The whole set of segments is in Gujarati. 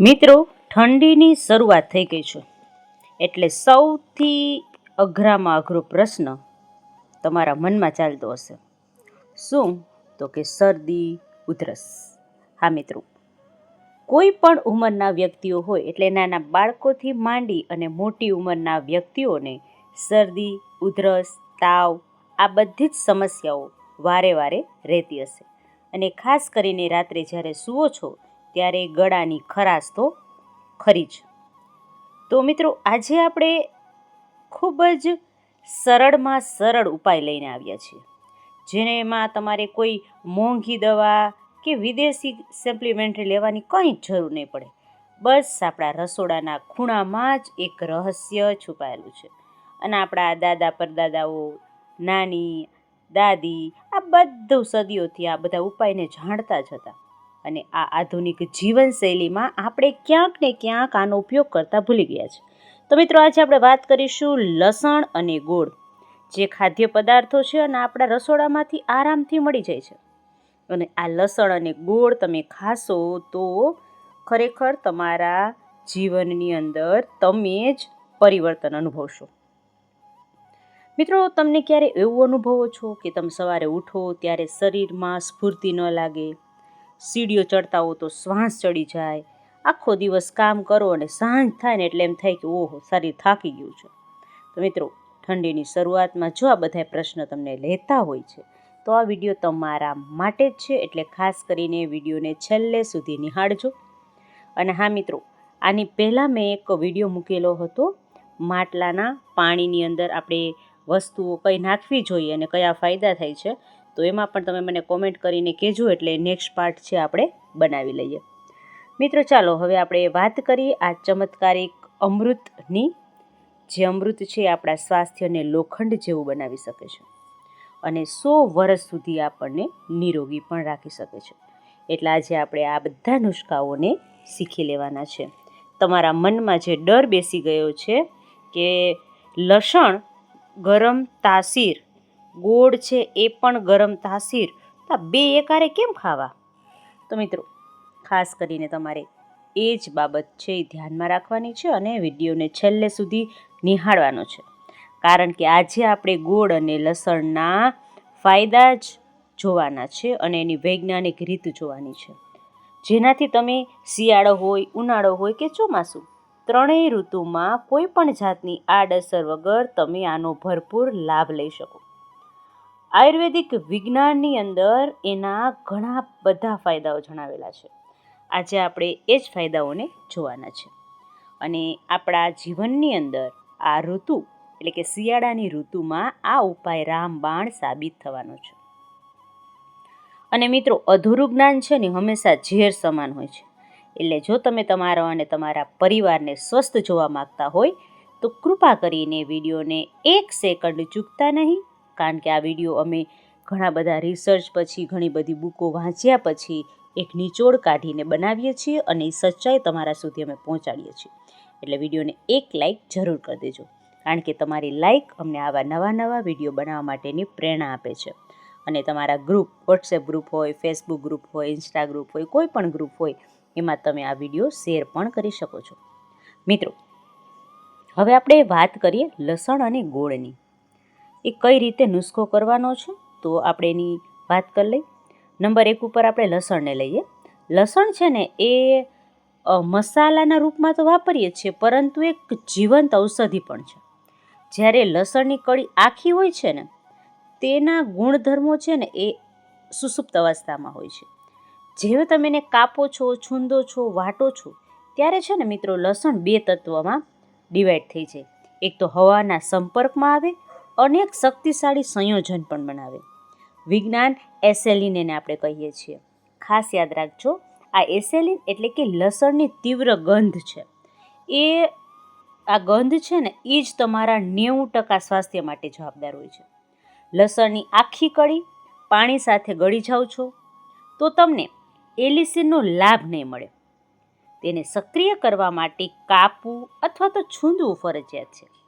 મિત્રો, ઠંડીની શરૂઆત થઈ ગઈ છે. એટલે સૌથી અઘરામાં અઘરો પ્રશ્ન તમારા મનમાં ચાલતો હશે. શું? તો કે શરદી, ઉધરસ. હા, મિત્રો. કોઈ પણ ઉંમરના વ્યક્તિઓ હોય, એટલે નાના બાળકોથી માંડી અને મોટી ઉંમરના વ્યક્તિઓને શરદી, ઉધરસ, તાવ, આ બધી જ સમસ્યાઓ વારે વારે રહેતી હશે. અને ખાસ કરીને રાત્રે જ્યારે સૂવો છો ત્યારે ગળાની ખરાશ તો ખરી જ. તો મિત્રો, આજે આપણે ખૂબ જ સરળમાં સરળ ઉપાય લઈને આવ્યા છીએ. જેનેમાં તમારે કોઈ મોંઘી દવા કે વિદેશી સપ્લિમેન્ટરી લેવાની કંઈ જ જરૂર નહીં પડે. બસ આપણા રસોડાના ખૂણામાં જ એક રહસ્ય છુપાયેલું છે. અને આપણા દાદા પરદાદાઓ, નાની, દાદી, આ બધું સદીઓથી આ બધા ઉપાયને જાણતા જ હતા. અને આ આધુનિક જીવનશૈલીમાં આપણે ક્યાંક ને ક્યાંક આનો ઉપયોગ કરતા ભૂલી ગયા છે. તો મિત્રો, આજે આપણે વાત કરીશું લસણ અને ગોળ. જે ખાદ્ય પદાર્થો છે અને આપણા રસોડામાંથી આરામથી મળી જાય છે. અને આ લસણ અને ગોળ તમે ખાશો તો ખરેખર તમારા જીવનની અંદર તમે જ પરિવર્તન અનુભવશો. મિત્રો, તમને ક્યારે એવું અનુભવો છો કે તમે સવારે ઉઠો ત્યારે શરીરમાં સ્ફૂર્તિ ન લાગે? સીડીઓ ચડતા હો તો શ્વાસ ચડી જાય. આખો દિવસ કામ કરો અને સાંજ થાય ને એટલે એમ થાય કે ઓહો, શરીર થાકી ગયું છે. તો મિત્રો, ઠંડીની શરૂઆતમાં જો આ બધા પ્રશ્ન તમને લેતા હોય છે, તો આ વીડિયો તમારા માટે જ છે એટલે ખાસ કરીને વિડીયોને છેલ્લે સુધી નિહાળજો. અને હા મિત્રો, આની પહેલાં મેં એક વીડિયો મૂકેલો હતો, માટલાના પાણીની અંદર આપણે વસ્તુઓ કઈ નાખવી જોઈએ અને કયા ફાયદા થાય છે તો એમાં પણ તમે મને કોમેન્ટ કરીને કહેજો એટલે નેક્સ્ટ પાર્ટ છે આપણે બનાવી લઈએ. મિત્રો ચાલો, હવે આપણે વાત કરીએ આ ચમત્કારિક અમૃતની, જે અમૃત છે આપણા સ્વાસ્થ્યને લોખંડ જેવું બનાવી શકે છે અને સો વર્ષ સુધી આપણને નિરોગી પણ રાખી શકે છે. એટલે આજે આપણે આ બધા નુસ્ખાઓને શીખી લેવાના છે. તમારા મનમાં જે ડર બેસી ગયો છે કે લસણ ગરમ તાસીર ગોળ છે એ પણ ગરમ તાસીર. તો બે એકારે કેમ ખાવા? તો મિત્રો, ખાસ કરીને તમારે એ જ બાબત છે એ ધ્યાનમાં રાખવાની છે અને વિડીયોને છેલ્લે સુધી નિહાળવાનો છે. કારણ કે આજે આપણે ગોળ અને લસણના ફાયદા જ જોવાના છે અને એની વૈજ્ઞાનિક રીત જોવાની છે. જેનાથી તમે શિયાળો હોય, ઉનાળો હોય કે ચોમાસું, ત્રણેય ઋતુમાં કોઈ પણ જાતની આડઅસર વગર તમે આનો ભરપૂર લાભ લઈ શકો. આયુર્વેદિક વિજ્ઞાનની અંદર એના ઘણા બધા ફાયદાઓ જણાવેલા છે. આજે આપણે એ જ ફાયદાઓને જોવાના છે. અને આપણા જીવનની અંદર આ ઋતુ, એટલે કે શિયાળાની ઋતુમાં આ ઉપાય રામબાણ સાબિત થવાનો છે. અને મિત્રો, અધૂરું જ્ઞાન છે ને, હંમેશા ઝેર સમાન હોય છે. એટલે જો તમે તમારો અને તમારા પરિવારને સ્વસ્થ જોવા માગતા હોય, તો કૃપા કરીને વિડીયોને એક સેકન્ડ ચૂકતા નહીં કારણ કે આ વીડિયો અમે ઘણા બધા રિસર્ચ પછી, ઘણી બધી બુકો વાંચ્યા પછી એક નિચોડ કાઢીને બનાવીએ છીએ અને એ સચ્ચાઈ તમારા સુધી અમે પહોંચાડીએ છીએ. એટલે વિડીયોને એક લાઇક જરૂર કરી દેજો, કારણ કે તમારી લાઇક અમને આવા નવા નવા વીડિયો બનાવવા માટેની પ્રેરણા આપે છે. અને તમારા ગ્રુપ વોટ્સએપ ગ્રુપ હોય ફેસબુક ગ્રુપ હોય ઇન્સ્ટા ગ્રુપ હોય, કોઈ પણ ગ્રુપ હોય, એમાં તમે આ વીડિયો શેર પણ કરી શકો છો. મિત્રો, હવે આપણે વાત કરીએ લસણ અને ગોળની. એ કઈ રીતે નુસ્ખો કરવાનો છે? તો આપણે એની વાત કરી લઈ નંબર એક ઉપર આપણે લસણને લઈએ. લસણ છે ને એ મસાલાના રૂપમાં તો વાપરીએ છીએ, પરંતુ એક જીવંત ઔષધિ પણ છે. જ્યારે લસણની કળી આખી હોય છે ને, તેના ગુણધર્મો છે ને એ સુસુપ્ત અવસ્થામાં હોય છે. જેવો તમે એને કાપો છો, છૂંદો છો, વાટો છો, ત્યારે છે ને મિત્રો લસણ બે તત્વમાં ડિવાઈડ થઈ જાય. એક તો હવાના સંપર્કમાં આવે અને એક શક્તિશાળી સંયોજન પણ બનાવે. વિજ્ઞાન એસેલિન એને આપણે કહીએ છીએ. ખાસ યાદ રાખજો, આ એસેલિન એટલે કે લસણની તીવ્ર ગંધ છે. એ આ ગંધ છે ને એ જ તમારા નેવું ટકા સ્વાસ્થ્ય માટે જવાબદાર હોય છે. લસણની આખી કળી પાણી સાથે ગળી જાઓ છો, તો તમને એલિસિનનો લાભ નહીં મળે. તેને સક્રિય કરવા માટે કાપવું અથવા તો છૂંદવું ફરજિયાત છે.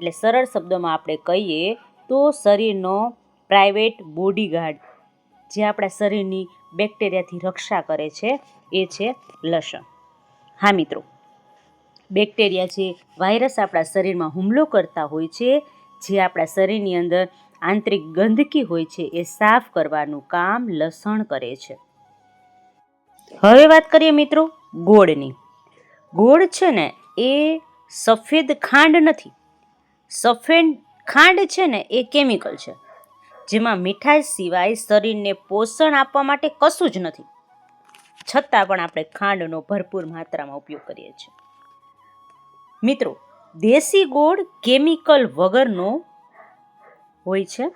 એટલે સરળ શબ્દોમાં આપણે કહીએ તો શરીરનો પ્રાઇવેટ બોડીગાર્ડ, જે આપણા શરીરની બેક્ટેરિયાથી રક્ષા કરે છે, એ છે લસણ. હા મિત્રો, બેક્ટેરિયા છે વાયરસ આપણા શરીરમાં હુમલો કરતા હોય છે, જે આપણા શરીરની અંદર આંતરિક ગંદકી હોય છે, એ સાફ કરવાનું કામ લસણ કરે છે. હવે વાત કરીએ મિત્રો ગોળની. ગોળ છે ને, એ સફેદ ખાંડ નથી સફેદ ખાંડ છે ને, એ કેમિકલ છે. જેમાં મીઠાઈ સિવાય શરીરને પોષણ આપવા માટે કશું જ નથી. છતાં પણ આપણે ખાંડનો ભરપૂર માત્રામાં ઉપયોગ કરીએ છીએ. મિત્રો, દેશી ગોળ કેમિકલ વગરનો હોય છે,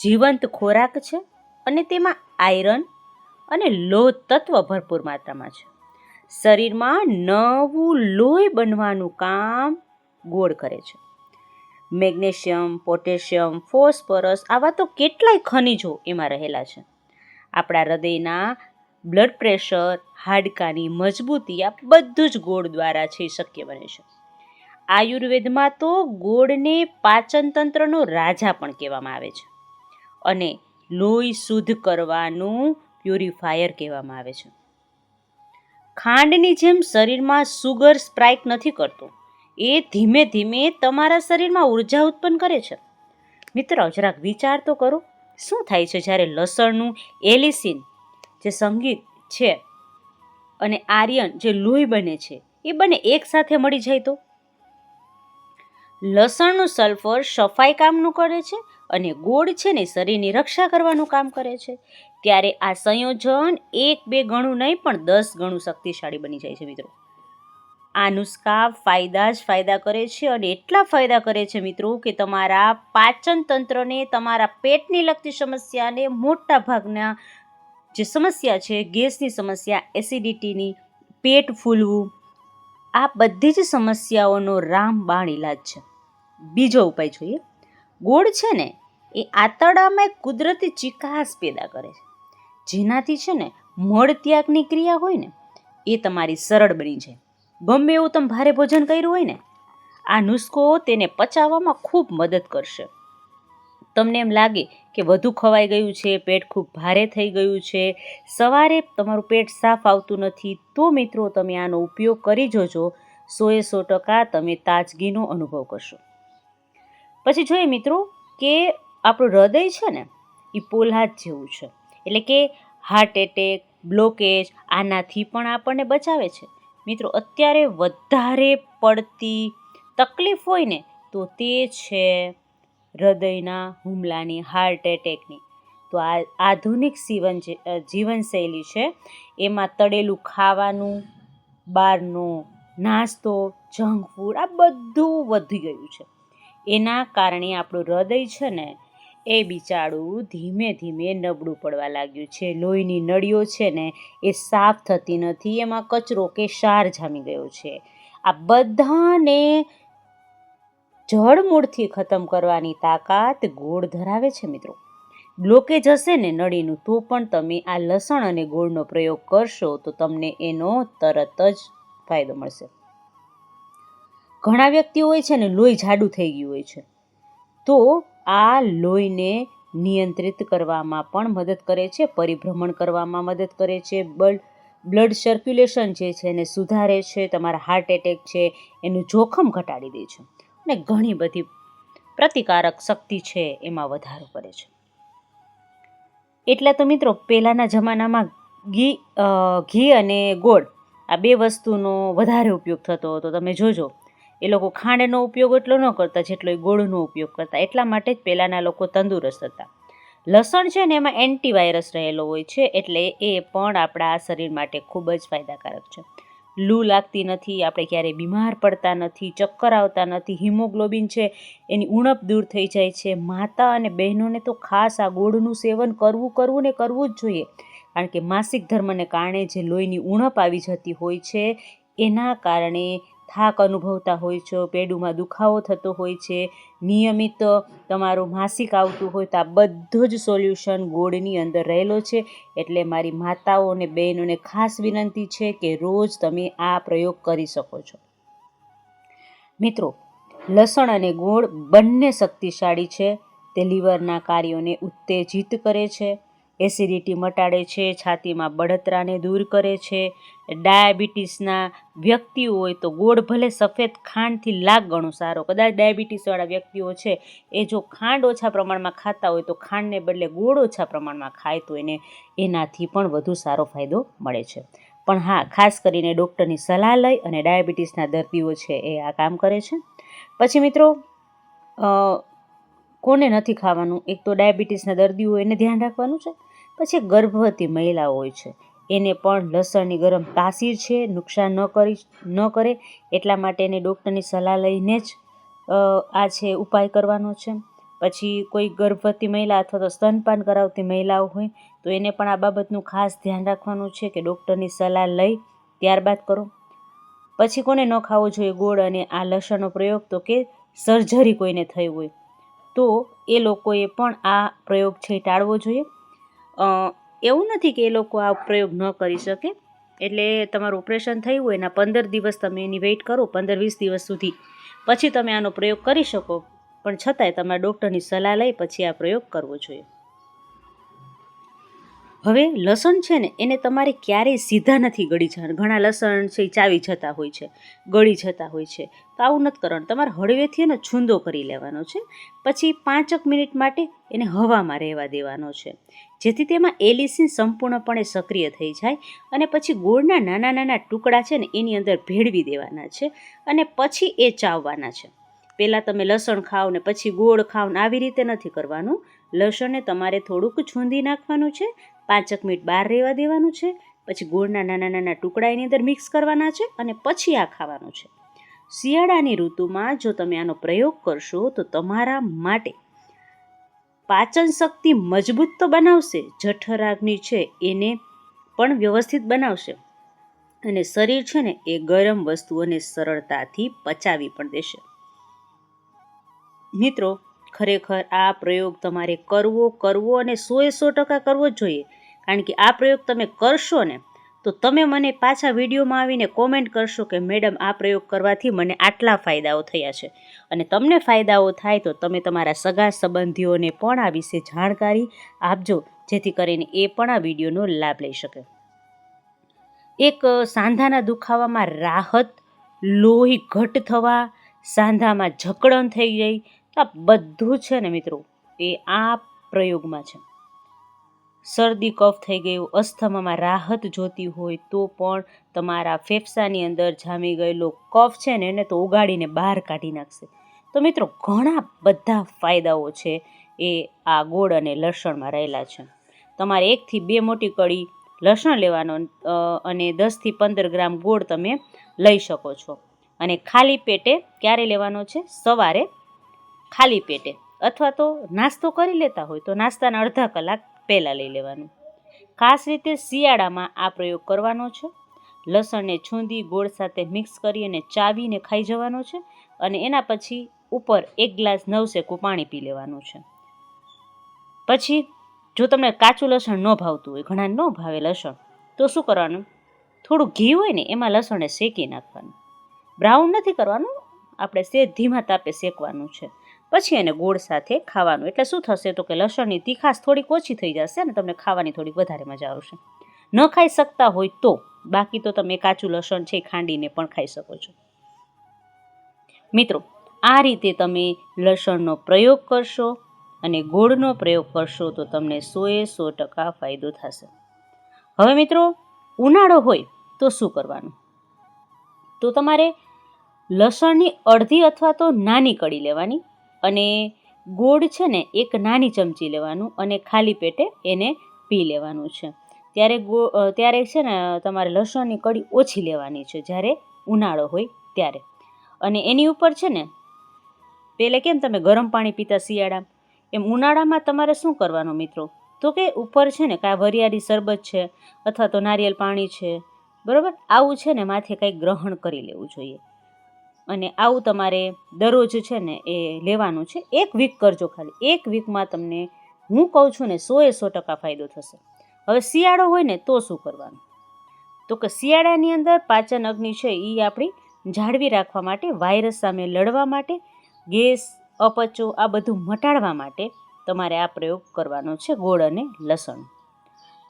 જીવંત ખોરાક છે અને તેમાં આયરન અને લોહ તત્વ ભરપૂર માત્રામાં છે. શરીરમાં નવું લોહી બનવાનું કામ ગોળ કરે છે. મેગ્નેશિયમ, પોટેશિયમ, ફોસ્ફરસ આવા તો કેટલાય ખનિજો એમાં રહેલા છે. આપણા હૃદયના બ્લડ પ્રેશર હાડકાની મજબૂતી આ બધું જ ગોળ દ્વારા છે શક્ય બને છે. આયુર્વેદમાં તો ગોળને પાચનતંત્રનો રાજા પણ કહેવામાં આવે છે અને લોહી શુદ્ધ કરવાનું પ્યુરિફાયર કહેવામાં આવે છે. ખાંડની જેમ શરીરમાં સુગર સ્પ્રાઇક નથી કરતો. એ ધીમે ધીમે તમારા શરીરમાં ઊર્જા ઉત્પન્ન કરે છે. મિત્રો, જરાક વિચાર તો કરો. શું થાય છે જ્યારે લસણનું એલિસિન, જે સંગીત છે, અને આર્યન, જે લોહી બને છે, એ બંને એકસાથે મળી જાય તો? લસણનું સલ્ફર સફાઈ કામનું કરે છે અને ગોળ છે ને શરીરની રક્ષા કરવાનું કામ કરે છે. ત્યારે આ સંયોજન એક બે ગણું નહીં પણ દસ ગણું શક્તિશાળી બની જાય છે, મિત્રો. આ નુસ્ખા ફાયદા જ ફાયદા કરે છે અને એટલા ફાયદા કરે છે મિત્રો કે તમારા પાચન તંત્રને, તમારા પેટની લગતી સમસ્યાને મોટા ભાગના જે સમસ્યા છે, ગેસની સમસ્યા, એસિડિટીની, પેટ ફૂલવું, આ બધી જ સમસ્યાઓનો રામબાણ ઇલાજ છે. બીજો ઉપાય જોઈએ. ગોળ છે ને, એ આંતરડામાં કુદરતી ચિકાસ પેદા કરે છે. જેનાથી છે ને, મળ ત્યાગની ક્રિયા હોય ને, એ તમારી સરળ બની જાય. ગમે એવું તમે ભારે ભોજન કર્યું હોય ને, આ નુસ્ખો તેને પચાવવામાં ખૂબ મદદ કરશે. તમને એમ લાગે કે વધુ ખવાઈ ગયું છે, પેટ ખૂબ ભારે થઈ ગયું છે, સવારે તમારું પેટ સાફ આવતું નથી, તો મિત્રો તમે આનો ઉપયોગ કરી જોજો, સોએ સો ટકા તમે તાજગીનો અનુભવ કરશો. પછી જોઈએ મિત્રો કે આપણું હૃદય છે ને એ પોલાદ જેવું છે. એટલે કે હાર્ટ એટેક બ્લોકેજ આનાથી પણ આપણને બચાવે છે. મિત્રો, અત્યારે વધારે પડતી તકલીફ હોય ને, તો તે છે હૃદયના હુમલાની હાર્ટ એટેકની તો આ આધુનિક જીવન જીવનશૈલી છે, એમાં તળેલું ખાવાનું, બહારનો નાસ્તો જંક ફૂડ આ બધું વધી ગયું છે. એના કારણે આપણું હૃદય છે ને એ બિચારું ધીમે ધીમે નબળું પડવા લાગ્યું છે. લોહીની નળીઓ છે ને, એ સાફ થતી નથી, એમાં કચરો કે ક્ષાર જામી ગયો છે. આ બધાને જળમૂળથી ખતમ કરવાની તાકાત ગોળ ધરાવે છે મિત્રો. બ્લોકેજ હશે ને નળીનું, તો પણ તમે આ લસણ અને ગોળનો પ્રયોગ કરશો તો તમને એનો તરત જ ફાયદો મળશે. ઘણા વ્યક્તિઓ હોય છે ને, લોહી જાડું થઈ ગયું હોય છે. તો આ લોહીને નિયંત્રિત કરવામાં પણ મદદ કરે છે, પરિભ્રમણ કરવામાં મદદ કરે છે બ્લડ બ્લડ સર્ક્યુલેશન જે છે એને સુધારે છે, તમારા હાર્ટ એટેક છે, એનું જોખમ ઘટાડી દે છે અને ઘણી બધી પ્રતિકારક શક્તિ છે એમાં વધારો કરે છે. એટલે તો મિત્રો, પહેલાંના જમાનામાં ઘી ઘી અને ગોળ આ બે વસ્તુનો વધારે ઉપયોગ થતો હતો. તમે જોજો એ લોકો ખાંડનો ઉપયોગ એટલો ન કરતા જેટલો એ ગોળનો ઉપયોગ કરતા. એટલા માટે જ પહેલાંના લોકો તંદુરસ્ત હતા. લસણ છે ને એમાં એન્ટીવાયરસ રહેલો હોય છે એટલે એ પણ આપણા શરીર માટે ખૂબ જ ફાયદાકારક છે. લૂ લાગતી નથી, આપણે ક્યારેય બીમાર પડતા નથી, ચક્કર આવતા નથી, હિમોગ્લોબિન છે, એની ઉણપ દૂર થઈ જાય છે. માતા અને બહેનોને તો ખાસ આ ગોળનું સેવન કરવું કરવું ને કરવું જ જોઈએ. કારણ કે માસિક ધર્મને કારણે જે લોહીની ઉણપ આવી જતી હોય છે, એના કારણે થાક અનુભવતા હોય છો, પેડુમાં દુખાવો થતો હોય છે, નિયમિત તમારું માસિક આવતું હોય તો આ બધું જ સોલ્યુશન ગોળની અંદર રહેલો છે. એટલે મારી માતાઓ અને બહેનોને ખાસ વિનંતી છે કે રોજ તમે આ પ્રયોગ કરી શકો છો. મિત્રો, લસણ અને ગોળ બંને શક્તિશાળી છે. તે લીવરના કાર્યોને ઉત્તેજિત કરે છે. એસિડિટી મટાડે છે, છાતીમાં બળતરાને દૂર કરે છે. ડાયાબિટીસના વ્યક્તિઓ હોય તો ગોળ ભલે સફેદ ખાંડથી લાખ ગણું સારો, કદાચ ડાયાબિટીસવાળા વ્યક્તિઓ છે, એ જો ખાંડ ઓછા પ્રમાણમાં ખાતા હોય તો ખાંડને બદલે ગોળ ઓછા પ્રમાણમાં ખાય તો એને એનાથી પણ વધુ સારો ફાયદો મળે છે. પણ હા, ખાસ કરીને ડૉક્ટરની સલાહ લઈ અને ડાયાબિટીસના દર્દીઓ છે એ આ કામ કરે છે. પછી મિત્રો કોને નથી ખાવાનું? એક તો ડાયાબિટીસના દર્દીઓ એને ધ્યાન રાખવાનું છે પછી ગર્ભવતી મહિલાઓ હોય છે. એને પણ લસણની ગરમ તાસીર છે, નુકસાન ન કરી, ન કરે, એટલા માટે એને ડૉક્ટરની સલાહ લઈને જ આ છે ઉપાય કરવાનો છે. પછી કોઈ ગર્ભવતી મહિલા અથવા તો સ્તનપાન કરાવતી મહિલાઓ હોય, તો એને પણ આ બાબતનું ખાસ ધ્યાન રાખવાનું છે કે ડૉક્ટરની સલાહ લઈ ત્યારબાદ કરો. પછી કોને ન ખાવો જોઈએ ગોળ અને આ લસણનો પ્રયોગ તો કે સર્જરી કોઈને થઈ હોય, તો એ લોકોએ પણ આ પ્રયોગ છે ટાળવો જોઈએ. એવું નથી કે એ લોકો આ પ્રયોગ ન કરી શકે. એટલે તમારું ઓપરેશન થયું હોય એના પંદર દિવસ તમે એની વેઇટ કરો, પંદર વીસ દિવસ સુધી. પછી તમે આનો પ્રયોગ કરી શકો. પણ છતાંય તમારા ડૉક્ટરની સલાહ લઈ પછી આ પ્રયોગ કરવો જોઈએ. હવે લસણ છે ને, એને તમારે ક્યારેય સીધા નથી ગળી જવાનું. ઘણા લસણ છે એ ચાવી જતા હોય છે, ગળી જતા હોય છે. તો આવું નથી કરવાનું. તમારે હળવેથી એને છૂંદો કરી લેવાનો છે. પછી પાંચક મિનિટ માટે એને હવામાં રહેવા દેવાનો છે. જેથી તેમાં એલિસિન સંપૂર્ણપણે સક્રિય થઈ જાય અને પછી ગોળના નાના નાના ટુકડા છે ને, એની અંદર ભેળવી દેવાના છે અને પછી એ ચાવવાના છે. પહેલાં તમે લસણ ખાઓ ને, પછી ગોળ ખાઓ ને, આવી રીતે નથી કરવાનું. લસણને તમારે થોડુંક છૂંદી નાખવાનું છે પાંચક મિનિટ બહાર રહેવા દેવાનું છે, પછી ગોળના નાના નાના ટુકડા એની અંદર મિક્સ કરવાના છે અને પછી આ ખાવાનું છે. શિયાળાની ઋતુમાં જો તમે આનો પ્રયોગ કરશો તો તમારા માટે પાચન શક્તિ મજબૂત તો બનાવશે જઠરાગ્નિ છે એને પણ વ્યવસ્થિત બનાવશે અને શરીર છે ને એ ગરમ વસ્તુઓને સરળતાથી પચાવી પણ દેશે. મિત્રો, ખરેખર આ પ્રયોગ તમારે કરવો કરવો અને સોએ સો ટકા કરવો જ જોઈએ. કારણ કે આ પ્રયોગ તમે કરશો ને, તો તમે મને પાછા વિડીયોમાં આવીને કોમેન્ટ કરશો કે, મેડમ, આ પ્રયોગ કરવાથી મને આટલા ફાયદાઓ થયા છે. અને તમને ફાયદાઓ થાય તો તમે તમારા સગા સંબંધીઓને પણ આ વિશે જાણકારી આપજો, જેથી કરીને એ પણ આ વિડીયોનો લાભ લઈ શકે. એક સાંધાના દુખાવામાં રાહત, લોહી ઘટ થવા, સાંધામાં જકડન થઈ ગઈ આ બધું છે ને મિત્રો, એ આ પ્રયોગમાં છે. શરદી, કફ થઈ ગયું, અસ્થમામાં રાહત જોતી હોય તો પણ તમારા ફેફસાની અંદર જામી ગયેલો કફ છે ને એને તો ઉગાડીને બહાર કાઢી નાખશે. તો મિત્રો, ઘણા બધા ફાયદાઓ છે એ આ ગોળ અને લસણમાં રહેલા છે. તમારે એકથી બે મોટી કળી લસણ લેવાનો અને દસથી પંદર ગ્રામ ગોળ તમે લઈ શકો છો. અને ખાલી પેટે ક્યારે લેવાનો છે? સવારે ખાલી પેટે. અથવા તો નાસ્તો કરી લેતા હોય તો નાસ્તાના અડધા કલાક પહેલાં લઈ લેવાનું. ખાસ રીતે શિયાળામાં આ પ્રયોગ કરવાનો છે. લસણને છૂંદી, ગોળ સાથે મિક્સ કરી અને ચાવીને ખાઈ જવાનો છે અને એના પછી ઉપર એક ગ્લાસ નવસેકું પાણી પી લેવાનું છે. પછી, જો તમને કાચું લસણ ન ભાવતું હોય, ઘણા ન ભાવે લસણ, તો શું કરવાનું? થોડું ઘી હોય ને, એમાં લસણને શેકી નાખવાનું. બ્રાઉન નથી કરવાનું, આપણે સે ધીમા તાપે શેકવાનું છે. પછી એને ગોળ સાથે ખાવાનું. એટલે શું થશે તો કે લસણની તીખાશ થોડીક ઓછી થઈ જશે અને તમને ખાવાની થોડીક વધારે મજા આવશે. ન ખાઈ શકતા હોય તો, બાકી તો તમે કાચું લસણ છે ખાંડીને પણ ખાઈ શકો છો. મિત્રો, આ રીતે તમે લસણનો પ્રયોગ કરશો અને ગોળનો પ્રયોગ કરશો તો તમને સોએ સો ટકા ફાયદો થશે. હવે મિત્રો, ઉનાળો હોય તો શું કરવાનું? તો તમારે લસણની અડધી અથવા તો નાની કળી લેવાની અને ગોળ છે ને, એક નાની ચમચી લેવાનું અને ખાલી પેટે એને પી લેવાનું છે. ત્યારે ગો ત્યારે છે ને, તમારે લસણની કડી ઓછી લેવાની છે જ્યારે ઉનાળો હોય ત્યારે. અને એની ઉપર છે ને પહેલે કેમ તમે ગરમ પાણી પીતા શિયાળા એમ ઉનાળામાં તમારે શું કરવાનું મિત્રો? તો કે ઉપર છે ને કાં વરિયાળી શરબત છે, અથવા તો નારિયેળ પાણી છે, બરાબર? આવું છે ને, માથે કંઈક ગ્રહણ કરી લેવું જોઈએ. અને આવું તમારે દરરોજ છે ને એ લેવાનું છે. એક વીક કરજો ખાલી. એક વીકમાં તમને હું કહું છું ને સોએ સો ટકા ફાયદો થશે. હવે શિયાળો હોય ને તો શું કરવાનું? તો કે શિયાળાની અંદર પાચન અગ્નિ છે એ આપણી જાળવી રાખવા માટે વાયરસ સામે લડવા માટે, ગેસ, અપચો આ બધું મટાડવા માટે તમારે આ પ્રયોગ કરવાનો છે ગોળ અને લસણ.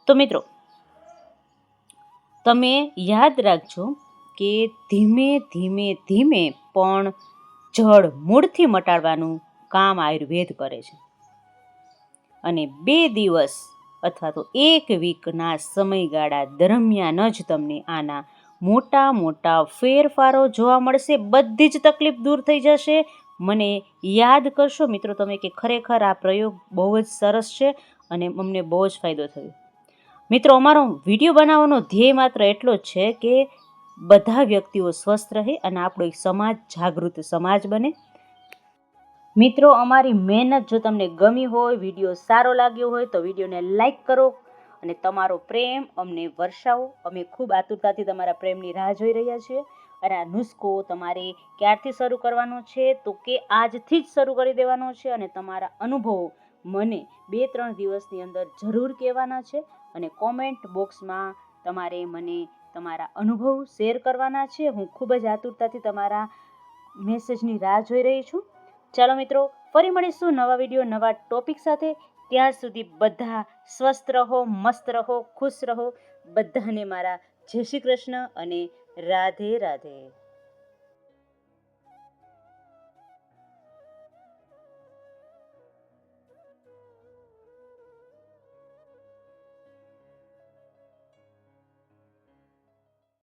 તો મિત્રો, તમે યાદ રાખજો કે ધીમે ધીમે ધીમે પણ જળ મૂળથી મટાડવાનું કામ આયુર્વેદ કરે છે. અને બે દિવસ અથવા તો એક વીકના સમયગાળા દરમિયાન જ તમને આના મોટા મોટા ફેરફારો જોવા મળશે, બધી જ તકલીફ દૂર થઈ જશે. મને યાદ કરશો મિત્રો તમે કે ખરેખર આ પ્રયોગ બહુ જ સરસ છે અને અમને બહુ જ ફાયદો થયો. મિત્રો, અમારો વીડિયો બનાવવાનો ધ્યેય માત્ર એટલો જ છે કે બધા વ્યક્તિઓ સ્વસ્થ રહે અને આપણો એક સમાજ જાગૃત સમાજ બને. મિત્રો, અમારી મહેનત જો તમને ગમી હોય, વીડિયો સારો લાગ્યો હોય, તો વિડીયોને લાઈક કરો અને તમારો પ્રેમ અમને વર્ષાવો. અમે ખૂબ આતુરતાથી તમારા પ્રેમની રાહ જોઈ રહ્યા છીએ અને આ નુસ્ખો તમારે ક્યારથી શરૂ કરવાનો છે? તો કે આજથી જ શરૂ કરી દેવાનો છે અને તમારા અનુભવો મને બે ત્રણ દિવસની અંદર જરૂર કહેવાના છે અને કોમેન્ટ બોક્સમાં તમારે મને તમારા અનુભવ શેર કરવાના છે. હું ખૂબ જ આતુરતાથી તમારા મેસેજની રાહ જોઈ રહી છું. ચાલો મિત્રો, ફરી મળીશું નવા વીડિયો નવા ટોપિક સાથે. ત્યાં સુધી બધા સ્વસ્થ રહો, મસ્ત રહો, ખુશ રહો. બધાને મારા જય શ્રી કૃષ્ણ અને રાધે રાધે.